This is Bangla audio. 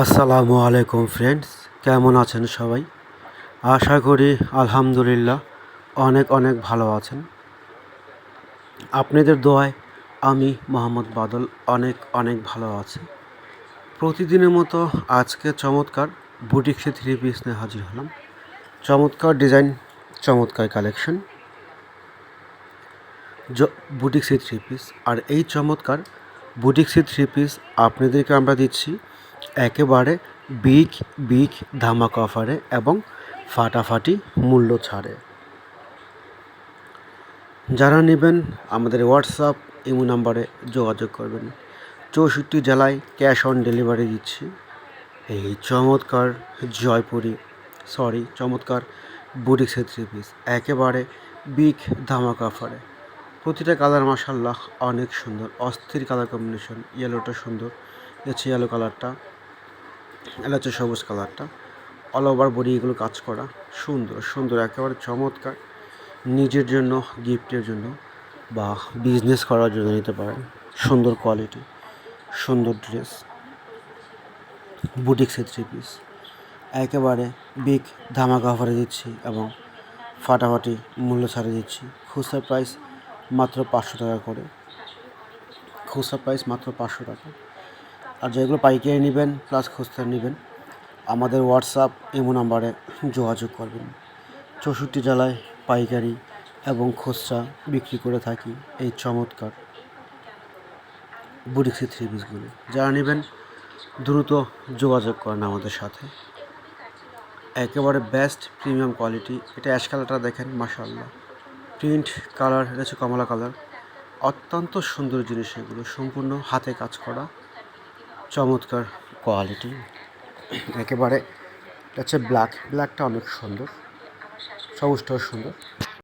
আসসালামু আলাইকুম ফ্রেন্ডস কেমন আছেন সবাই? আশা করি আলহামদুলিল্লাহ অনেক অনেক ভালো আছেন। আপনাদের দোয়ায় আমি মোহাম্মদ বাদল অনেক অনেক ভালো আছি। প্রতিদিনের মতো আজকে চমৎকার বুটিক্সে থ্রি পিস নিয়ে হাজির হলাম। চমৎকার ডিজাইন চমৎকার কালেকশন বুটিক্সি থ্রি পিস আর এই চমৎকার বুটিক্সি থ্রি পিস আপনাদেরকে আমরা দিচ্ছি একেবারে বিগ বিগ ধামাকা অফারে এবং ফাটাফাটি মূল্য ছাড়ে। যারা নেবেন আমাদের হোয়াটসঅ্যাপ, ইমো নাম্বারে যোগাযোগ করবেন। চৌষট্টি জেলায় ক্যাশ অন ডেলিভারি দিচ্ছি। এই চমৎকার জয়পুরি, সরি, চমৎকার বুটিক্সের থ্রি পিস একেবারে বিগ ধামাকা অফারে। প্রতিটা কালার মাসাল্লাহ অনেক সুন্দর, অস্থির কালার কম্বিনেশন ইয়েলোটা সুন্দর। হচ্ছে ইয়েলো কালারটা এটা হচ্ছে সবুজ কালারটা অল ওভার বডি এগুলো কাজ করা। সুন্দর সুন্দর, একেবারে চমৎকার। নিজের জন্য গিফটের জন্য বা বিজনেস করার জন্য নিতে পারেন। সুন্দর কোয়ালিটি সুন্দর ড্রেস বুটিক্সের থ্রি পিস একেবারে বিগ ধামাকা অফারে দিচ্ছি এবং ফাটাফাটি মূল্য ছাড়ে দিচ্ছি। খুচরা প্রাইস মাত্র পাঁচশো টাকা করে। খুচরা প্রাইস মাত্র পাঁচশো টাকা। আর যেগুলো পাইকারি নেবেন প্লাস খুচরা নেবেন, আমাদের হোয়াটসঅ্যাপ এমো নাম্বারে যোগাযোগ করবেন। চৌষট্টি জেলায় পাইকারি এবং খুচরা বিক্রি করে থাকি এই চমৎকার বুডিক্সি থ্রি পিসগুলো যারা নেবেন, দ্রুত যোগাযোগ করেন আমাদের সাথে। একেবারে বেস্ট প্রিমিয়াম কোয়ালিটি এটা অ্যাশ কালারটা দেখেন মাসাল্লাহ প্রিন্ট কালার এটা হচ্ছে কমলা কালার অত্যন্ত সুন্দর জিনিস এগুলো, সম্পূর্ণ হাতে কাজ করা। চমৎকার কোয়ালিটি একেবারে হচ্ছে ব্ল্যাক ব্ল্যাকটা অনেক সুন্দর সবুজটাও সুন্দর।